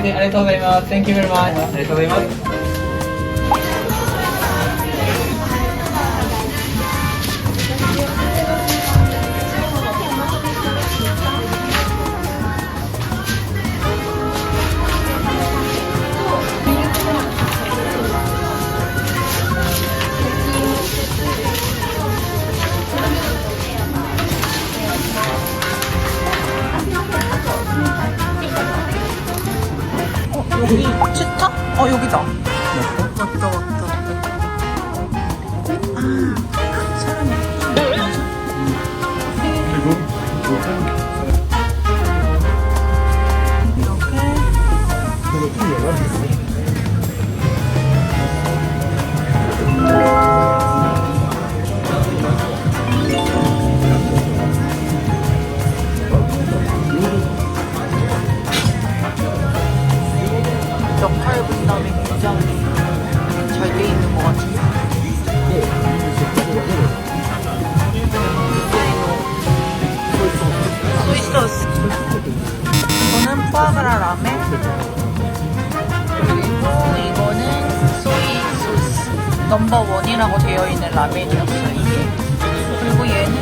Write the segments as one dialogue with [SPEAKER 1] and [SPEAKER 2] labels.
[SPEAKER 1] おいでありがとうございます Thank you very much ありがとうございます
[SPEAKER 2] 여기 치타? 어, 여기다. 맞다, 맞다. 아, 소이소스. 이거는 푸아그라 라멘. 그리고 이거는 소이 소스. 넘버 원이라고 되어 있는 라멘이었어요, 이게. 그리고 얘는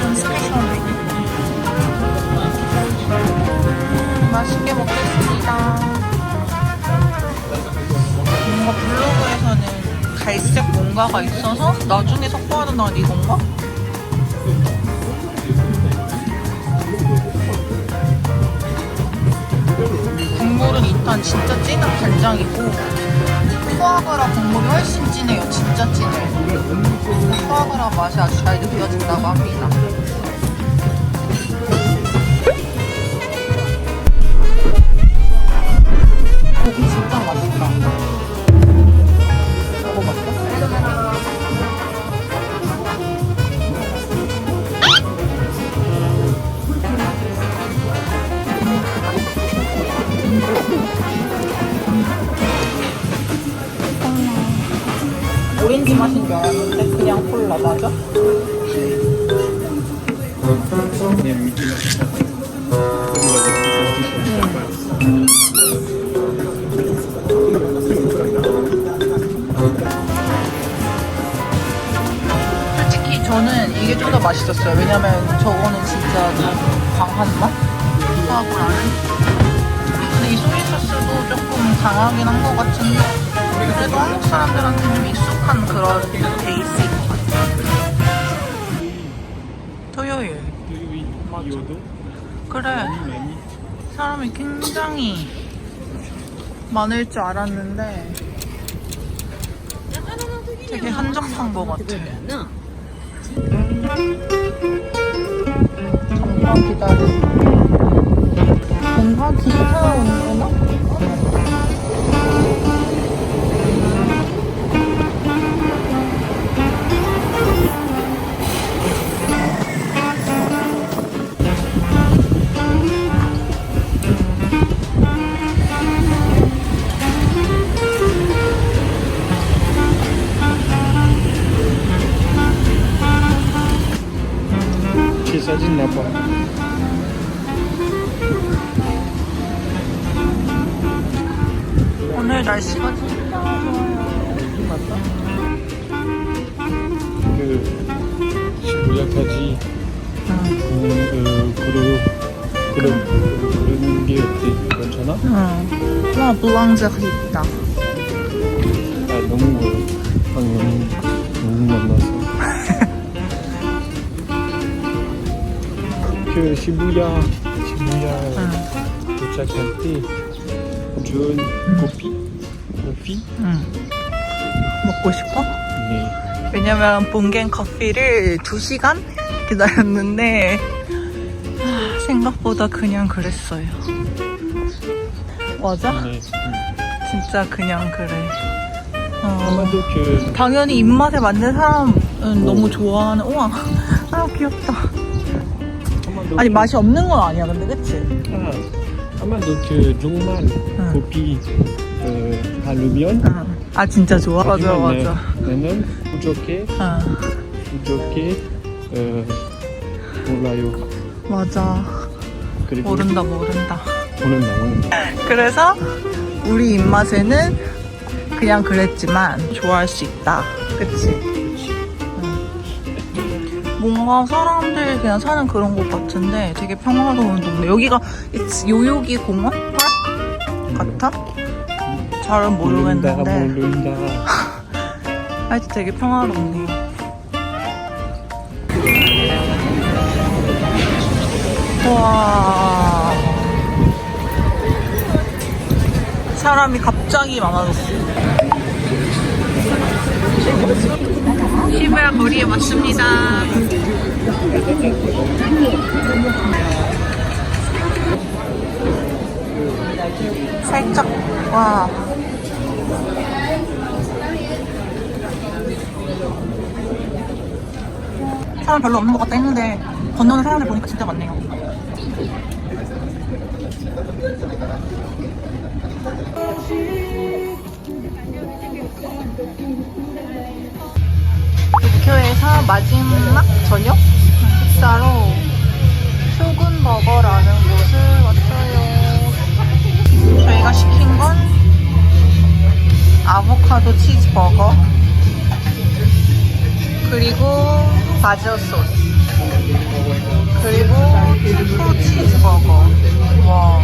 [SPEAKER 2] 좀 스페셜해. 음, 맛있게 먹겠습니다. 뭔가가 있어서 나중에 섞어하는 이건가? 국물은 일단 진짜 진한 간장이고 푸아그라 국물이 훨씬 진해요. 진짜 진해요 푸아그라 맛이 아주 잘 느껴진다고 합니다 오렌지 맛인 줄 알았는데 그냥 콜라 맞아? 솔직히 저는 이게 좀 더 맛있었어요. 왜냐면 저거는 진짜 좀 강한 맛? 하고 나는. 근데 이 소이 소스도 조금 강하긴 한 것 같은데 그래도 한국 사람들한테 좀 익숙한 그런 베이스인 것 같아요. 토요일. 맞아. 그래. 사람이 굉장히 많을 줄 알았는데 되게 한적한 것 같아. 정말 기다려. 뭔
[SPEAKER 3] 제 사진 나봐.
[SPEAKER 2] 오늘 날씨가 진짜 좋아요. 맞다.
[SPEAKER 3] 그 시부야까지 음, 어, 걸어 걸어 걸어는 게 어때? 괜찮아?
[SPEAKER 2] 응. 와, 무왕자가 있다.
[SPEAKER 3] 아 너무 멀어. 방금 너무 그 시부야 시부야
[SPEAKER 2] 응.
[SPEAKER 3] 도착할 때 좋은 커피 커피
[SPEAKER 2] 응. 먹고 싶어?
[SPEAKER 3] 네.
[SPEAKER 2] 왜냐면 본겐 커피를 2시간 기다렸는데 아, 생각보다 그냥 그랬어요. 맞아?
[SPEAKER 3] 네. 음.
[SPEAKER 2] 진짜 그냥 그래. 어,
[SPEAKER 3] 아마도 그
[SPEAKER 2] 당연히 입맛에 맞는 사람은 너무 좋아하는 우와 아 귀엽다. 아니 맛이 없는 건 아니야 근데 그치?
[SPEAKER 3] 아, 아마도 그
[SPEAKER 2] 응.
[SPEAKER 3] 커피 어, 하려면
[SPEAKER 2] 응. 아 진짜 좋아? 맞아 맞아.
[SPEAKER 3] 나- 나는 부족해
[SPEAKER 2] 아,
[SPEAKER 3] 부족해 어, 몰라요
[SPEAKER 2] 맞아 모른다 모른다.
[SPEAKER 3] 오는다 오는다
[SPEAKER 2] 그래서 우리 입맛에는 그냥 그랬지만 좋아할 수 있다. 그치? 응. 뭔가 사람들이 그냥 사는 그런 곳 같은데 되게 평화로운 동네. 여기가 요요기 공원? 같아? 잘은
[SPEAKER 3] 모른다
[SPEAKER 2] 모르겠는데
[SPEAKER 3] 모른다
[SPEAKER 2] 하여튼 되게 평화롭네요. 와. 사람이 갑자기 많아졌어. 시부야 거리에 왔습니다. 살짝, 와. 사람 별로 없는 것 같다 했는데 건너는 사람들 보니까 진짜 많네요. 마지막 저녁? 식사로 쇼군 버거라는 곳을 왔어요. 저희가 시킨 건 아보카도 치즈 버거 그리고 바질 소스 그리고 프로치즈 버거. 와.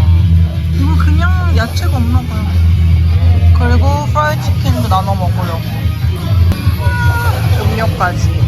[SPEAKER 2] 이거 그냥 야채가 없나 봐요. 그리고 프라이 치킨도 나눠 먹으려고. 음료까지